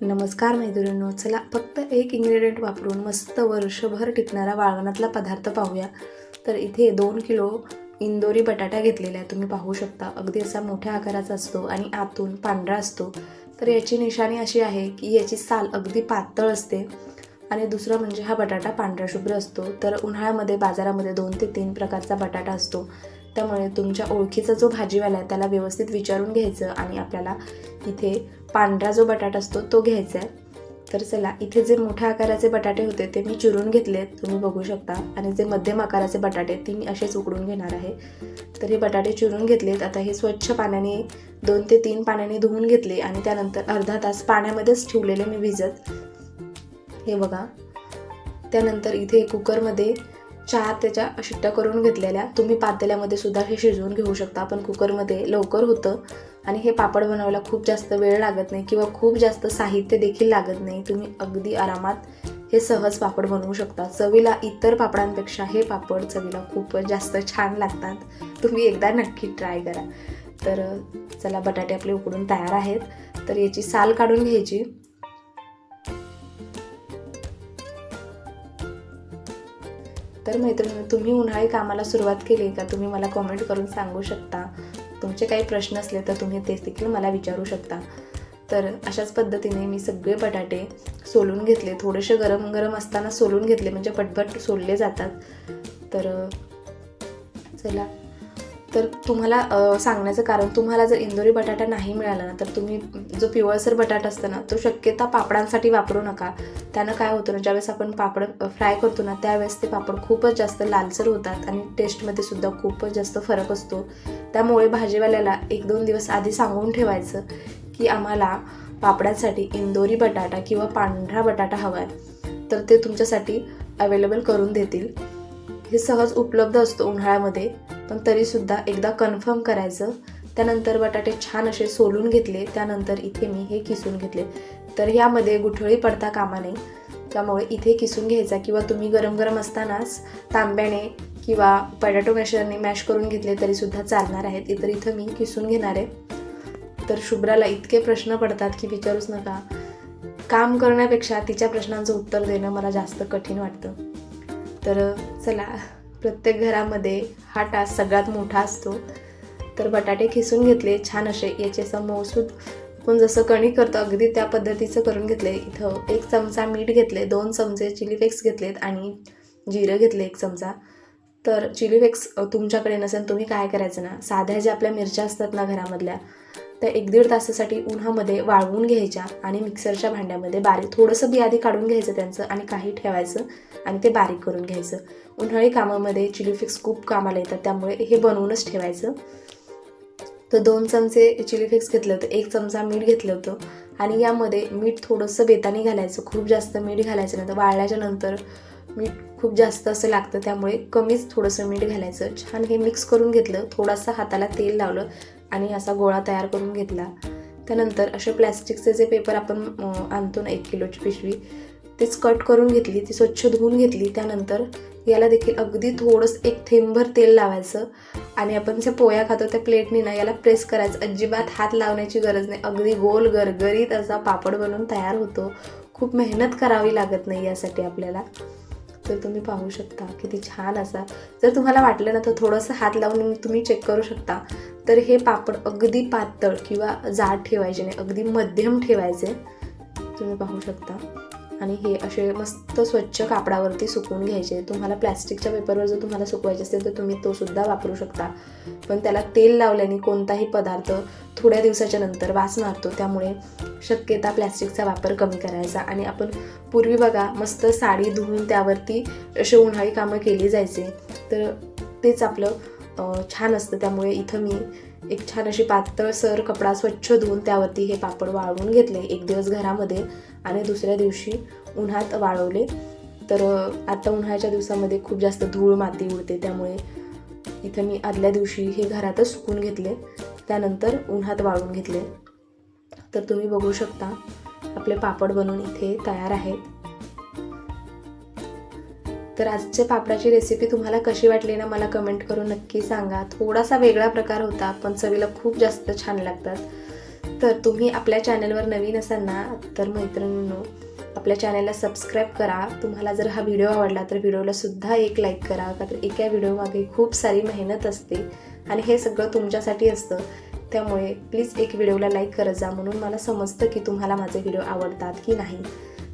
नमस्कार मैत्रिणींनो चला फक्त एक इन्ग्रेडियंट वापरून मस्त वर्षभर टिकणारा वाळवणातला पदार्थ पाहूया. तर इथे दोन किलो इंदोरी बटाटा घेतलेला आहे तुम्ही पाहू शकता. अगदी असा मोठ्या आकाराचा असतो आणि आतून पांढरा असतो. तर याची निशाणी अशी आहे की याची साल अगदी पातळ असते. आणि दुसरं म्हणजे हा बटाटा पांढरा शुभ्र असतो. तर उन्हाळ्यामध्ये बाजारामध्ये दोन ते तीन प्रकारचा बटाटा असतो. त्यामुळे तुमच्या ओळखीचा जो भाजीवाला आहे त्याला व्यवस्थित विचारून घ्यायचं आणि आपल्याला इथे पांढरा जो बटाटा असतो तो घ्यायचा आहे. तर चला इथे जे मोठ्या आकाराचे बटाटे होते ते मी चिरून घेतलेत तुम्ही बघू शकता. आणि जे मध्यम आकाराचे बटाटे ती मी असेच उकडून घेणार आहे. तर हे बटाटे चिरून घेतलेत आता हे स्वच्छ पाण्याने दोन ते तीन पाण्याने धुवून घेतले आणि त्यानंतर अर्धा तास पाण्यामध्येच ठेवलेले मी भिजत. हे बघा. त्यानंतर इथे कुकरमध्ये चहा त्याच्या शिट्ट्या करून घेतलेल्या. तुम्ही पातेल्यामध्ये सुद्धा हे शिजवून घेऊ शकता. पण कुकरमध्ये लवकर होतं. आणि हे पापड बनवायला खूप जास्त वेळ लागत नाही किंवा खूप जास्त साहित्य देखील लागत नाही. तुम्ही अगदी आरामात हे सहज पापड बनवू शकता. चवीला इतर पापडांपेक्षा हे पापड चवीला खूप जास्त छान लागतात. तुम्ही एकदा नक्की ट्राय करा. तर चला बटाटे आपले उकडून तयार आहेत. तर याची साल काढून घ्यायची. तर मैत्रिणी तुम्ही उन्हाळी कामाला सुरुवात केली का? तुम्ही मला कमेंट करून सांगू शकता. तुमचे काही प्रश्न असले तर तुम्ही ते देखील मला विचारू शकता. तर अशाच पद्धतीने मी सगळे बटाटे सोलून घेतले. थोडेसे गरम गरम असताना सोलून घेतले. म्हणजे पटपट सोलले जातात. तर चला. तर तुम्हाला सांगण्याचं कारण तुम्हाला जर इंदोरी बटाटा नाही मिळाला ना तर तुम्ही जो पिवळसर बटाटा असतो ना तो शक्यता पापडांसाठी वापरू नका. त्यानं काय होतं ना ज्यावेळेस आपण पापड फ्राय करतो ना त्यावेळेस ते पापड खूपच जास्त लालसर होतात आणि टेस्टमध्ये सुद्धा खूपच जास्त फरक असतो. त्यामुळे भाजीवाल्याला एक दोन दिवस आधी सांगून ठेवायचं की आम्हाला पापडांसाठी इंदोरी बटाटा किंवा पांढरा बटाटा हवा आहे तर ते तुमच्यासाठी अवेलेबल करून देतील. हे सहज उपलब्ध असतो उन्हाळ्यामध्ये. पण तरीसुद्धा एकदा कन्फर्म करायचं. त्यानंतर बटाटे छान असे सोलून घेतले. त्यानंतर इथे मी हे किसून घेतले. तर ह्यामध्ये गुठळी पडता कामा नये. त्यामुळे इथे किसून घ्यायचा किंवा तुम्ही गरम गरम असतानाच तांब्याने किंवा पॅटॅटो मॅशरने मॅश करून घेतले तरीसुद्धा चालणार आहेत. इतर इथं मी किसून घेणार आहे. तर शुभ्राला इतके प्रश्न पडतात की विचारूच नका. काम करण्यापेक्षा तिच्या प्रश्नांचं उत्तर देणं मला जास्त कठीण वाटतं. तर चला. प्रत्येक घरामध्ये हा टास्क सगळ्यात मोठा असतो. तर बटाटे खिसून घेतले छान असे याचे असं आपण जसं कणी करतो अगदी त्या पद्धतीचं करून घेतले. इथं एक चमचा मीठ घेतले दोन चमचे चिली फ्लेक्स घेतलेत आणि जिरं घेतले एक चमचा. तर चिली फ्लेक्स तुमच्याकडे नसेल तुम्ही काय करायचं ना? साध्या ज्या आपल्या मिरच्या असतात ना घरामधल्या त्या एक दीड तासासाठी उन्हामध्ये वाळवून घ्यायच्या आणि मिक्सरच्या भांड्यामध्ये बारीक थोडंसं बियादी काढून घ्यायचं त्यांचं आणि काही ठेवायचं आणि ते बारीक करून घ्यायचं. उन्हाळी कामामध्ये चिली फ्लेक्स खूप कामाला येतात त्यामुळे हे बनवूनच ठेवायचं. तर दोन चमचे चिली फ्लेक्स घेतलं होतं एक चमचा मीठ घेतलं होतं आणि यामध्ये मीठ थोडंसं बेतानी घालायचं खूप जास्त मीठ घालायचं नंतर वाळल्याच्या नंतर मीठ खूप जास्त असं लागतं त्यामुळे कमीच थोडंसं मीठ घालायचं. छान हे मिक्स करून घेतलं थोडासा हाताला तेल लावलं आणि असा गोळा तयार करून घेतला. त्यानंतर असे प्लॅस्टिकचे जे पेपर आपण आणतो ना एक किलोची पिशवी तेच कट करून घेतली ती स्वच्छ धुवून घेतली. त्यानंतर याला देखील अगदी थोडंसं एक थेंबभर तेल लावायचं आणि आपण ज्या पोया खातो त्या प्लेटनी ना याला प्रेस करायचं. अजिबात हात लावण्याची गरज नाही. अगदी गोल गरगरीत असा पापड बनवून तयार होतो. खूप मेहनत करावी लागत नाही यासाठी आपल्याला. तर तुम्ही पाहू शकता किती छान असा. जर तुम्हाला वाटलं ना तर थोडंसं हात लावून तुम्ही चेक करू शकता. तर हे पापड अगदी पातळ किंवा जाड ठेवायचे नाही अगदी मध्यम ठेवायचे. तुम्ही पाहू शकता. आणि हे असे मस्त स्वच्छ कापडावरती सुकवून घ्यायचे. तुम्हाला प्लॅस्टिकच्या पेपरवर जर तुम्हाला सुकवायचे असेल तर तुम्ही तो सुद्धा वापरू शकता. पण त्याला तेल लावल्याने कोणताही पदार्थ थोड्या दिवसाच्या नंतर वास मारतो. त्यामुळे शक्यता प्लॅस्टिकचा वापर कमी करायचा. आणि आपण पूर्वी बघा मस्त साडी धुवून त्यावरती असे उन्हाळी कामं केली जायचे. तर तेच आपलं छान असतं. त्यामुळे इथं मी एक छान अशी पातळ सर कपडा स्वच्छ धुवून त्यावरती हे पापड वाळवून घेतले. एक दिवस घरामध्ये आणि दुसऱ्या दिवशी उन्हात वाळवले. तर आता उन्हाळ्याच्या दिवसामध्ये खूप जास्त धूळ माती उडते त्यामुळे इथं मी आदल्या दिवशी हे घरातच सुकून घेतले. त्यानंतर उन्हात वाळून घेतले. तर तुम्ही बघू शकता आपले पापड बनवून इथे तयार आहेत. तर आजच्या पापडाची रेसिपी तुम्हाला कशी वाटली ना मला कमेंट करून नक्की सांगा. थोडासा वेगळा प्रकार होता पण चवीला खूप जास्त छान लागतात. तर तुम्ही आपल्या चॅनलवर नवीन असाल ना तर मैत्रिणींनो आपल्या चॅनलला सबस्क्राईब करा. तुम्हाला जर हा व्हिडिओ आवडला तर व्हिडिओला सुद्धा एक लाईक करा. का तर एका व्हिडिओमागे खूप सारी मेहनत असते आणि हे सगळं तुमच्यासाठी असतं. त्यामुळे प्लीज एक व्हिडिओला लाईक करत जा म्हणून मला समजतं की तुम्हाला माझे व्हिडिओ आवडतात की नाही.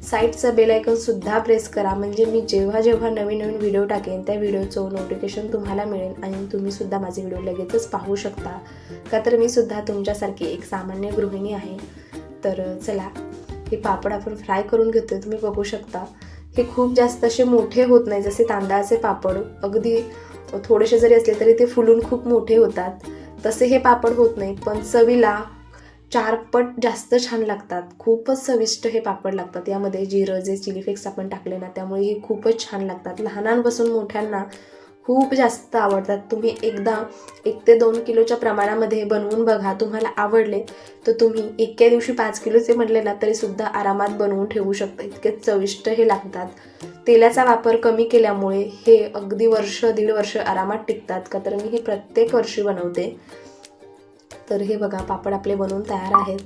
साईडचं बेलायकनसुद्धा प्रेस करा. म्हणजे मी जेव्हा जेव्हा नवीन नवीन व्हिडिओ टाकेन त्या व्हिडिओचं नोटिफिकेशन तुम्हाला मिळेल आणि तुम्हीसुद्धा माझे व्हिडिओ लगेचच पाहू शकता. का तर मी सुद्धा तुमच्यासारखी एक सामान्य गृहिणी आहे. तर चला हे पापड आपण फ्राय करून घेतोय तुम्ही बघू शकता. हे खूप जास्त असे मोठे होत नाही जसे तांदळाचे पापड. अगदी थोडेसे जरी असले तरी ते फुलून खूप मोठे होतात. तसे हे पापड होत नाही पण चवीला चारपट जास्त छान लागतात. खूपच चविष्ट हे पापड लागतात. यामध्ये जिरं जे चिली फ्लेक्स आपण टाकले ना त्यामुळे हे खूपच छान लागतात. लहानांपासून मोठ्यांना खूप जास्त आवडतात. तुम्ही एकदा एक ते दोन किलोच्या प्रमाणामध्ये बनवून बघा. तुम्हाला आवडले तर तुम्ही एके दिवशी पाच किलोचे म्हटले ना तरीसुद्धा आरामात बनवून ठेवू शकता. इतके चविष्ट हे लागतात. तेलाचा वापर कमी केल्यामुळे हे अगदी वर्ष दीड वर्ष आरामात टिकतात. का तर मी हे प्रत्येक वर्षी बनवते. तर हे बघा पापड आपले बनवून तयार आहेत.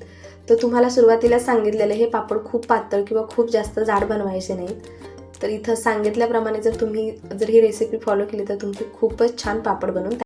तर तुम्हाला सुरुवातीला सांगितलेलं हे पापड खूप पातळ किंवा खूप जास्त जाड बनवायचे नाहीत. तर इथं सांगितल्याप्रमाणे जर तुम्ही जर ही रेसिपी फॉलो केली तर तुमचे खूपच छान पापड बनवून